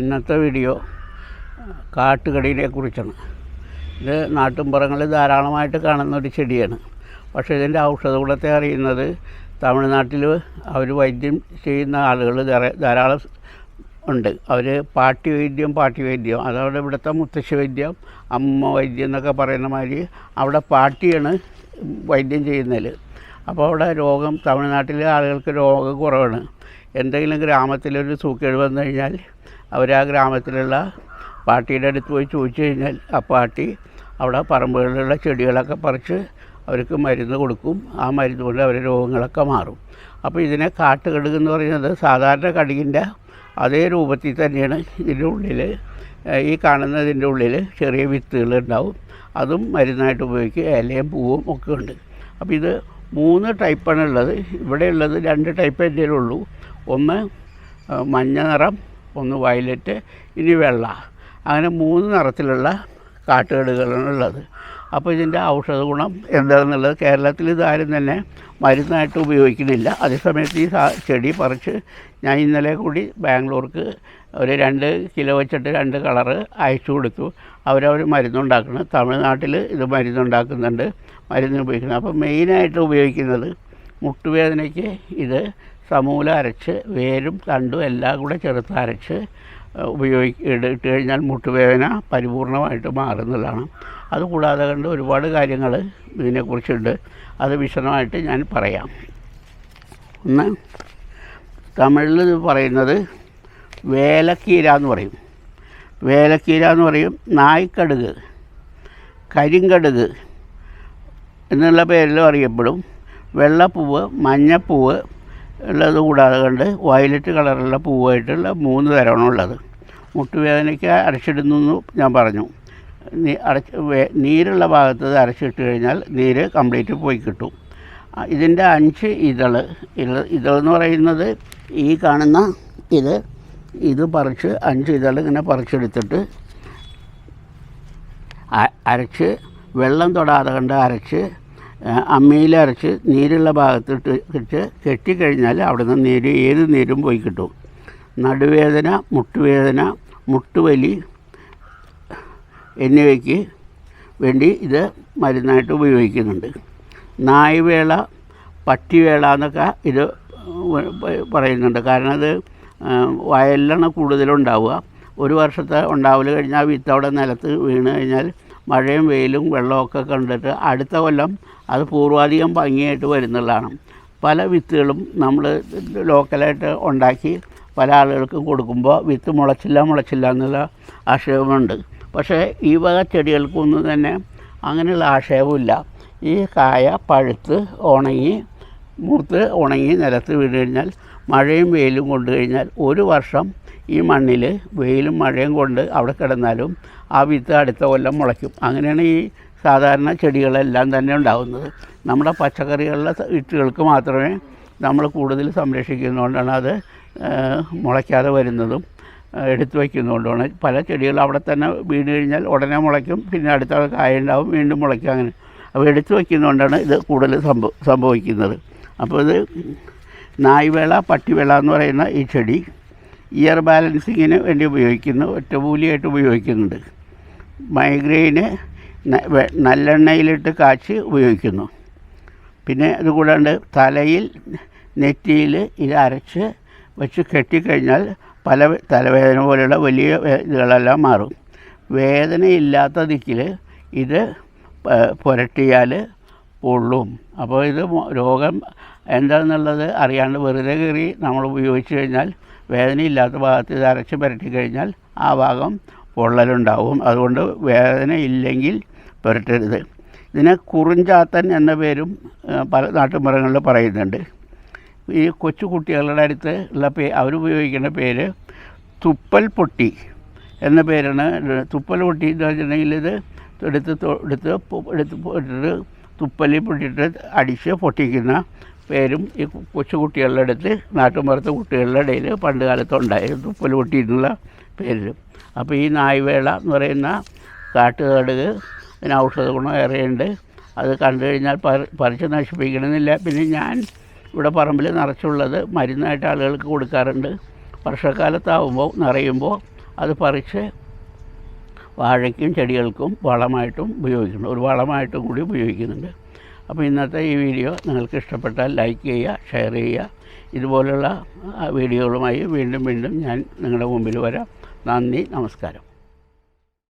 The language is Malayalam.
ഇന്നത്തെ വീഡിയോ കാട്ടുകടിയെ കുറിച്ചാണ്. ഇത് നാട്ടുംപുറങ്ങളിൽ ധാരാളമായിട്ട് കാണുന്ന ഒരു ചെടിയാണ്. പക്ഷേ ഇതിന്റെ ഔഷധ ഗുണത്തെ അറിയുന്നത് തമിഴ്നാട്ടിൽ അവർ വൈദ്യം ചെയ്യുന്ന ആളുകൾ ധാരാ- ധാരാളം ഉണ്ട്. അവർ പാട്ടി വൈദ്യം പാട്ടി വൈദ്യം അതവിടെ ഇവിടുത്തെ മുത്തശ്ശി വൈദ്യം അമ്മ വൈദ്യം എന്നൊക്കെ പറയുന്ന മാതിരി അവിടെ പാട്ടിയാണ് വൈദ്യം ചെയ്യുന്നതിൽ. അപ്പോൾ അവിടെ രോഗം തമിഴ്നാട്ടിലെ ആളുകൾക്ക് രോഗം കുറവാണ്. എന്തെങ്കിലും ഗ്രാമത്തിലൊരു സൂക്കേട് വന്നു കഴിഞ്ഞാൽ അവർ ആ ഗ്രാമത്തിലുള്ള പാർട്ടിയുടെ അടുത്ത് പോയി ചോദിച്ചു കഴിഞ്ഞാൽ ആ പാർട്ടി അവിടെ പറമ്പുകളിലുള്ള ചെടികളൊക്കെ പറിച്ച് അവർക്ക് മരുന്ന് കൊടുക്കും. ആ മരുന്ന് കൊണ്ട് അവരുടെ രോഗങ്ങളൊക്കെ മാറും. അപ്പോൾ ഇതിനെ കാട്ടുകടുക് എന്ന് പറയുന്നത് സാധാരണ കടുകിന്റെ അതേ രൂപത്തിൽ തന്നെയാണ് ഇതിന്റെ ഉള്ളിൽ ഈ കാണുന്നതിന്റെ ഉള്ളിൽ ചെറിയ വിത്തുകൾ ഉണ്ടാവും. അതും മരുന്നായിട്ട് ഉപയോഗിക്കുക. ഇലയും പൂവും ഒക്കെ ഉണ്ട്. അപ്പോൾ ഇത് മൂന്ന് ടൈപ്പാണ് ഉള്ളത്. ഇവിടെ ഉള്ളത് രണ്ട് ടൈപ്പ് എന്റെ ഉള്ളൂ. ഒന്ന് മഞ്ഞ നിറം ഒന്ന് വയലറ്റ് ഇനി വെള്ള. അങ്ങനെ മൂന്ന് നിറത്തിലുള്ള കാട്ടുകേടുകളാണ് ഉള്ളത്. അപ്പോൾ ഇതിന്റെ ഔഷധ ഗുണം എന്താണെന്നുള്ളത് കേരളത്തിൽ ഇതാരും തന്നെ മരുന്നായിട്ട് ഉപയോഗിക്കുന്നില്ല. അതേസമയത്ത് ഈ ചെടി പറിച്ച് ഞാൻ ഇന്നലെ കൂടി ബാംഗ്ലൂർക്ക് ഒരു രണ്ട് കിലോ വെച്ചിട്ട് രണ്ട് കളറ് അയച്ചു കൊടുത്തു. അവരവർ മരുന്നുണ്ടാക്കണം തമിഴ്നാട്ടിൽ ഇത് മരുന്നുണ്ടാക്കുന്നുണ്ട്. മരുന്ന് ഉപയോഗിക്കുന്നത്. അപ്പോൾ മെയിനായിട്ട് ഉപയോഗിക്കുന്നത് മുട്ടുവേദനയ്ക്ക് ഇത് സമൂല അരച്ച് വേരും തണ്ടും എല്ലാം കൂടെ ചേർത്ത് അരച്ച് ഉപയോഗി ഇട്ട് കഴിഞ്ഞാൽ മുട്ടുവേദന പരിപൂർണമായിട്ട് മാറുന്നതാണ്. അതുകൂടാതെ കണ്ട് ഒരുപാട് കാര്യങ്ങൾ ഇതിനെക്കുറിച്ചുണ്ട്. അത് വിശദമായിട്ട് ഞാൻ പറയാം. ഒന്ന് തമിഴിൽ പറയുന്നത് വേലക്കീര എന്ന് പറയും. വേലക്കീര എന്ന് പറയും നായ്ക്കടുക് കരിങ്കടുക് എന്നുള്ള പേരിലും അറിയപ്പെടും. വെള്ളപ്പൂവ് മഞ്ഞപ്പൂവ് ഉള്ളത് കൂടാതെ കണ്ട് വയലറ്റ് കളറുള്ള പൂവായിട്ടുള്ള മൂന്ന് തരമാണ് ഉള്ളത്. മുട്ടുവേദനയ്ക്ക് അരച്ചിടുന്നു ഞാൻ പറഞ്ഞു. അടച്ച് നീരുള്ള ഭാഗത്ത് അരച്ചിട്ട് കഴിഞ്ഞാൽ നീര് കംപ്ലീറ്റ് പോയി കിട്ടും. ഇതിന്റെ അഞ്ച് ഇതൾ ഇതൾ എന്ന് പറയുന്നത് ഈ കാണുന്ന ഇത് ഇത് പറിച്ച് അഞ്ച് ഇതൾ ഇങ്ങനെ പറിച്ചെടുത്തിട്ട് അരച്ച് വെള്ളം തൊടാതെ കണ്ട് അരച്ച് അമ്മയിൽ അരച്ച് നീരുള്ള ഭാഗത്തിട്ട് ഇട്ട് കെട്ടിക്കഴിഞ്ഞാൽ അവിടെ നിന്ന് നീര് ഏത് നീരും പോയി കിട്ടും. നടുവേദന മുട്ടുവേദന മുട്ടുവലി എന്നിവയ്ക്ക് വേണ്ടി ഇത് മരുന്നായിട്ട് ഉപയോഗിക്കുന്നുണ്ട്. നായ്വേള പട്ടിവേള എന്നൊക്കെ ഇത് പറയുന്നുണ്ട്. കാരണം അത് വയലിലാണ് കൂടുതലുണ്ടാവുക. ഒരു വർഷത്തെ ഉണ്ടാവൽ കഴിഞ്ഞാൽ വിത്ത് അവിടെ നിലത്ത് വീണ് കഴിഞ്ഞാൽ മഴയും വെയിലും വെള്ളമൊക്കെ കണ്ടിട്ട് അടുത്ത കൊല്ലം അത് പൂർവാധികം ഭംഗിയായിട്ട് വരുന്നുള്ളതാണ്. പല വിത്തുകളും നമ്മൾ ലോക്കലായിട്ട് ഉണ്ടാക്കി പല ആളുകൾക്കും കൊടുക്കുമ്പോൾ വിത്ത് മുളച്ചില്ല മുളച്ചില്ല എന്നുള്ള ആക്ഷേപമുണ്ട്. പക്ഷേ ഈ വക ചെടികൾക്കൊന്നും തന്നെ അങ്ങനെയുള്ള ആക്ഷേപമില്ല. ഈ കായ പഴുത്ത് ഉണങ്ങി മൂത്ത് ഉണങ്ങി നിലത്ത് വീണ് കഴിഞ്ഞാൽ മഴയും വെയിലും കൊണ്ടു കഴിഞ്ഞാൽ ഒരു വർഷം ഈ മണ്ണിൽ വെയിലും മഴയും കൊണ്ട് അവിടെ കിടന്നാലും ആ വിത്ത് അടുത്ത കൊല്ലം മുളയ്ക്കും. അങ്ങനെയാണ് ഈ സാധാരണ ചെടികളെല്ലാം തന്നെ ഉണ്ടാകുന്നത് നമ്മുടെ പച്ചക്കറികളിലെ വിത്തുകൾക്ക് മാത്രമേ നമ്മൾ കൂടുതൽ സംരക്ഷിക്കുന്നതുകൊണ്ടാണ് അത് മുളയ്ക്കാതെ വരുന്നതും എടുത്തു വയ്ക്കുന്നതുകൊണ്ടാണ്. പല ചെടികളും അവിടെ തന്നെ വീണ് കഴിഞ്ഞാൽ ഉടനെ മുളയ്ക്കും പിന്നെ അടുത്ത കായ ഉണ്ടാവും വീണ്ടും മുളയ്ക്കും അങ്ങനെ. അപ്പോൾ എടുത്തു വയ്ക്കുന്നതുകൊണ്ടാണ് ഇത് കൂടുതൽ സംഭവ സംഭവിക്കുന്നത്. അപ്പോൾ ഇത് നായ്വേള പട്ടിവേള എന്ന് പറയുന്ന ഈ ചെടി ഇയർ ബാലൻസിങ്ങിന് വേണ്ടി ഉപയോഗിക്കുന്നു ഒറ്റമൂലിയായിട്ട് ഉപയോഗിക്കുന്നുണ്ട്. മൈഗ്രെയിന് നല്ലെണ്ണയിലിട്ട് കാച്ചി ഉപയോഗിക്കുന്നു. പിന്നെ അതുകൂടാണ്ട് തലയിൽ നെറ്റിയിൽ ഇത് അരച്ച് വെച്ച് കെട്ടിക്കഴിഞ്ഞാൽ പല തലവേദന പോലെയുള്ള വലിയ ഇതുകളെല്ലാം മാറും. വേദനയില്ലാത്ത ദിക്കിൽ ഇത് പുരട്ടിയാൽ പൊള്ളും അപ്പോൾ ഇത് രോഗം എന്താണെന്നുള്ളത് അറിയാണ്ട് വെറുതെ കയറി നമ്മൾ ഉപയോഗിച്ച് കഴിഞ്ഞാൽ വേദനയില്ലാത്ത ഭാഗത്ത് ഇത് അരച്ച് പുരട്ടി കഴിഞ്ഞാൽ ആ ഭാഗം പൊള്ളലുണ്ടാവും. അതുകൊണ്ട് വേദന ഇല്ലെങ്കിൽ പുരട്ടരുത്. ഇതിനെ കുറിഞ്ചാത്തൻ എന്ന പേരും പല നാട്ടുമരങ്ങളിൽ പറയുന്നുണ്ട്. ഈ കൊച്ചു കുട്ടികളുടെ അടുത്ത് ഉള്ള പേ അവരുപയോഗിക്കുന്ന പേര് തുപ്പൽ പൊട്ടി എന്ന പേരാണ്. തുപ്പൽ പൊട്ടി എന്ന് വെച്ചിട്ടുണ്ടെങ്കിൽ ഇത് എടുത്ത് എടുത്ത് എടുത്ത് തുപ്പലിൽ പൊട്ടിയിട്ട് അടിച്ച് പൊട്ടിക്കുന്ന പേരും ഈ കൊച്ചുകുട്ടികളുടെ കൊച്ചു കുട്ടികളുടെ അടുത്ത് നാട്ടുമ്പുറത്തെ കുട്ടികളുടെ ഇടയിൽ പണ്ട് കാലത്ത് ഉണ്ടായിരുന്നു തുപ്പൽ പൊട്ടിയിട്ടുള്ള പേരിലും. അപ്പോൾ ഈ നായ്വേള എന്ന് പറയുന്ന കാട്ടുകടുക് ഇതിന് ഔഷധ ഗുണം ഏറെയുണ്ട്. അത് കണ്ടു കഴിഞ്ഞാൽ പറി- പറിച്ച് നശിപ്പിക്കണമെന്നില്ല. പിന്നെ ഞാൻ ഇവിടെ പറമ്പിൽ നിറച്ചുള്ളത് മരുന്നായിട്ട് ആളുകൾക്ക് കൊടുക്കാറുണ്ട്. വർഷക്കാലത്താവുമ്പോൾ നിറയുമ്പോൾ അത് പറിച്ച് വാഴയ്ക്കും ചെടികൾക്കും വളമായിട്ടും ഉപയോഗിക്കുന്നുണ്ട് ഒരു വളമായിട്ടും കൂടി ഉപയോഗിക്കുന്നുണ്ട്. അപ്പോൾ ഇന്നത്തെ ഈ വീഡിയോ നിങ്ങൾക്ക് ഇഷ്ടപ്പെട്ടാൽ ലൈക്ക് ചെയ്യുക ഷെയർ ചെയ്യുക. ഇതുപോലുള്ള വീഡിയോകളുമായി വീണ്ടും വീണ്ടും ഞാൻ നിങ്ങളുടെ മുമ്പിൽ വരാം. നന്ദി നമസ്കാരം.